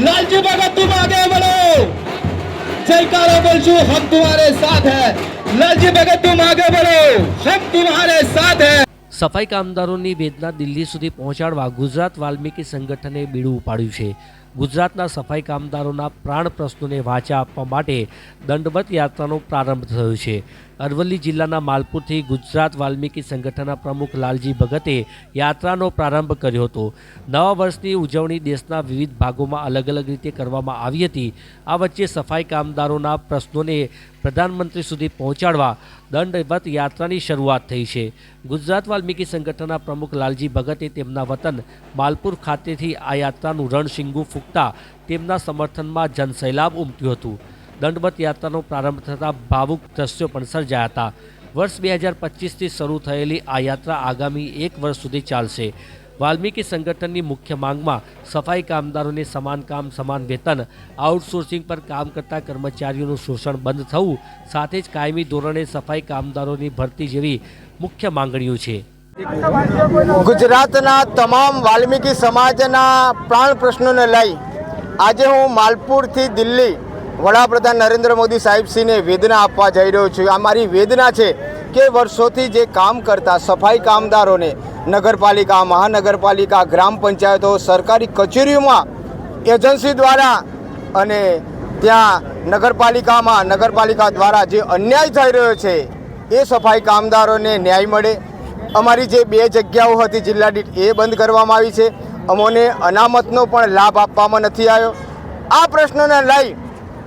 लालजी भगत तुम आगे बढ़ो जयकारा बोलशु हम तुम्हारे साथ हैं लालजी भगत तुम आगे बढ़ो हम तुम्हारे साथ हैं સફાઈ કામદારોની વેદના દિલ્હી સુધી પહોંચાડવા ગુજરાત વાલ્મીકી સંગઠને બીડું ઉપાડ્યું છે ગુજરાતના સફાઈ કામદારોના પ્રાણ પ્રશ્નોને વાચા આપવા માટે દંડવત યાત્રાનો પ્રારંભ થયો છે. અરવલ્લી જિલ્લાના માલપુરથી ગુજરાત વાલ્મીકી સંગઠનના પ્રમુખ લાલજી ભગતે યાત્રાનો પ્રારંભ કર્યો હતો. નવા વર્ષની ઉજવણી દેશના વિવિધ ભાગોમાં અલગ અલગ રીતે કરવામાં આવી હતી. આ વચ્ચે સફાઈ કામદારોના પ્રશ્નોને પ્રધાનમંત્રી સુધી પહોંચાડવા દંડવત યાત્રાની શરૂઆત થઈ છે. ગુજરાત વાલ્મીકી સંગઠનના પ્રમુખ લાલજી ભગતે તેમના વતન માલપુર ખાતેથી આ યાત્રાનું રણશીંગુ ફૂંકતા તેમના સમર્થનમાં જનસૈલાબ ઉમટ્યું હતું. દંડવત યાત્રાનો પ્રારંભ થતાં ભાવુક દ્રશ્યો પણ સર્જાયા હતા. વર્ષ બે હજાર પચીસથી શરૂ થયેલી આ યાત્રા આગામી એક વર્ષ સુધી ચાલશે. વાલ્મીકી સંગઠનની મુખ્ય માંગમાં સફાઈ કામદારોને સમાન કામ, સમાન વેતન, આઉટસોર્સિંગ પર કામ કરતા કર્મચારીઓનું શોષણ બંધ થવું, સાથે જ કાયમી ધોરણે સફાઈ કામદારોની ભરતી જેવી મુખ્ય માંગણીઓ છે. ગુજરાતના તમામ વાલ્મીકી સમાજના પ્રાણ પ્રશ્નોને લઈ આજે હું માલપુરથી દિલ્હી વડાપ્રધાન નરેન્દ્ર મોદી સાહેબશ્રીને વેદના આપવા જઈ રહ્યો છું. આ મારી વેદના છે કે વર્ષોથી જે કામ કરતા સફાઈ કામદારોને નગરપાલિકા, મહાનગરપાલિકા, ગ્રામ પંચાયતો, સરકારી કચેરીઓમાં એજન્સી દ્વારા અને ત્યાં નગરપાલિકામાં નગરપાલિકા દ્વારા જે અન્યાય થઈ રહ્યો છે એ સફાઈ કામદારોને ન્યાય મળે. અમારી જે બે જગ્યાઓ હતી જિલ્લા દીઠ એ બંધ કરવામાં આવી છે. અમોને અનામતનો પણ લાભ આપવામાં નથી આવ્યો. આ પ્રશ્નોને લઈ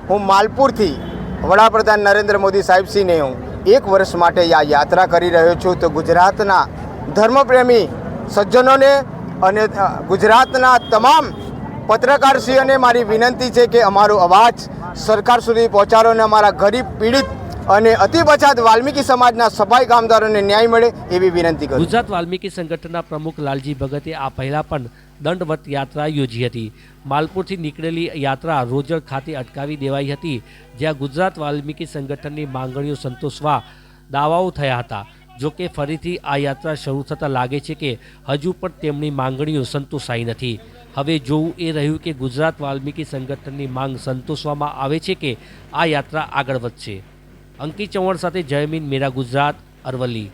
હું માલપુરથી વડાપ્રધાન નરેન્દ્ર મોદી સાહેબશ્રીને હું એક વર્ષ માટે આ યાત્રા કરી રહ્યો છું. તો ગુજરાતના ધર્મપ્રેમી સજ્જનોને અને ગુજરાતના તમામ પત્રકારશ્રીઓને મારી વિનંતી છે કે અમારો અવાજ સરકાર સુધી પહોંચાડો અને અમારા ગરીબ પીડિત અને અતિ પછાત વાલ્મીકી સમાજના સફાઈ કામદારોને ન્યાય મળે એવી વિનંતી કરી ગુજરાત વાલ્મીકી સંગઠનના પ્રમુખ લાલજી ભગતે આ પહેલા પણ દંડવત યાત્રા યોજી હતી. માલપુરથી નીકળેલી યાત્રા રોજર ખાતે અટકાવી દેવાઈ હતી. જ્યાં ગુજરાત વાલ્મીકી સંગઠનની માંગણીઓ સંતોષવા દાવાઓ થયા હતા. જો કે ફરીથી આ યાત્રા શરૂ થતાં લાગે છે કે હજુ પણ તેમની માંગણીઓ સંતોષાઈ નથી. હવે જોવું એ રહ્યું કે ગુજરાત વાલ્મીકી સંગઠનની માંગ સંતોષવામાં આવે છે કે આ યાત્રા આગળ વધશે. અંકિત ચૌહાણ સાથે જયમીન મેરા ગુજરાત અરવલ્લી.